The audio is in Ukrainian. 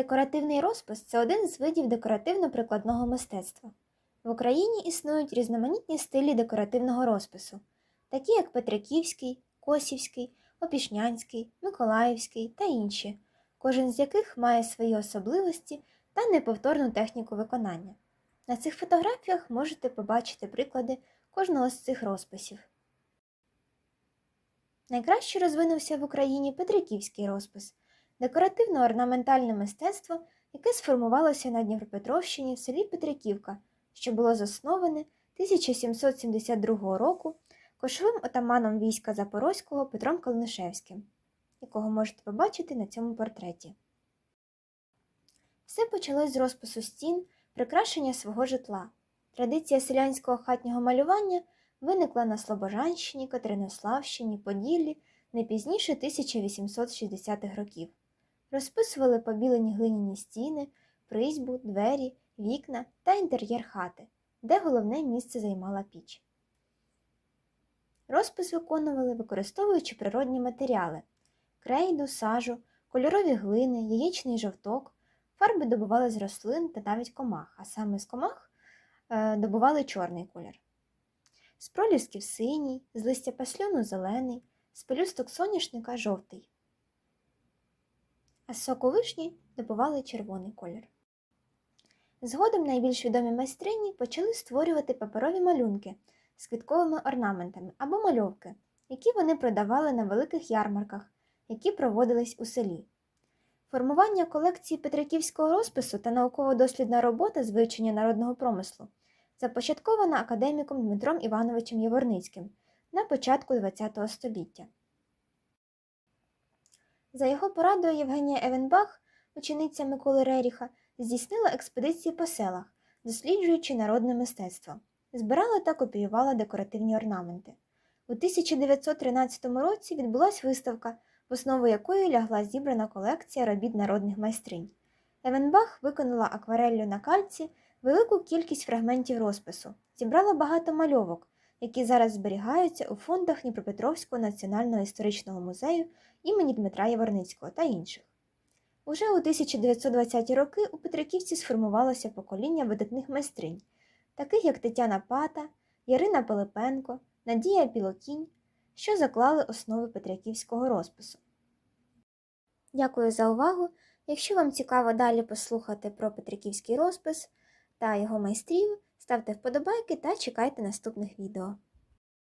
Декоративний розпис це один з видів декоративно-прикладного мистецтва. В Україні існують різноманітні стилі декоративного розпису, такі як Петриківський, Косівський, Опішнянський, Миколаївський та інші, кожен з яких має свої особливості та неповторну техніку виконання. На цих фотографіях можете побачити приклади кожного з цих розписів. Найкраще розвинувся в Україні Петриківський розпис декоративно-орнаментальне мистецтво, яке сформувалося на Дніпропетровщині в селі Петриківка, що було засноване 1772 року кошовим отаманом війська Запорозького Петром Калнишевським, якого можете побачити на цьому портреті. Все почалось з розпису стін, прикрашення свого житла. Традиція селянського хатнього малювання виникла на Слобожанщині, Катеринославщині, Поділлі не пізніше 1860-х років. Розписували побілені глиняні стіни, призьбу, двері, вікна та інтер'єр хати, де головне місце займала піч. Розпис виконували, використовуючи природні матеріали крейду, сажу, кольорові глини, яєчний жовток, фарби добували з рослин та навіть комах, а саме з комах е, добували чорний колір. З пролісків синій, з листя пасльону зелений, з пелюсток соняшника жовтий а з соку добували червоний колір. Згодом найбільш відомі майстрині почали створювати паперові малюнки з квітковими орнаментами або мальовки, які вони продавали на великих ярмарках, які проводились у селі. Формування колекції петриківського розпису та науково-дослідна робота з вивчення народного промислу започаткована академіком Дмитром Івановичем Яворницьким на початку ХХ століття. За його порадою Євгенія Евенбах, учениця Миколи Реріха, здійснила експедиції по селах, досліджуючи народне мистецтво, збирала та копіювала декоративні орнаменти. У 1913 році відбулася виставка, в основу якої лягла зібрана колекція робіт народних майстринь. Евенбах виконала аквареллю на кальці велику кількість фрагментів розпису, зібрала багато мальовок, які зараз зберігаються у фондах Дніпропетровського національного історичного музею імені Дмитра Яворницького та інших. Уже у 1920-ті роки у Петриківці сформувалося покоління видатних майстринь, таких як Тетяна Пата, Ярина Пилипенко, Надія Білокінь, що заклали основи Петриківського розпису. Дякую за увагу! Якщо вам цікаво далі послухати про Петриківський розпис та його майстрів, ставте вподобайки та чекайте наступних відео.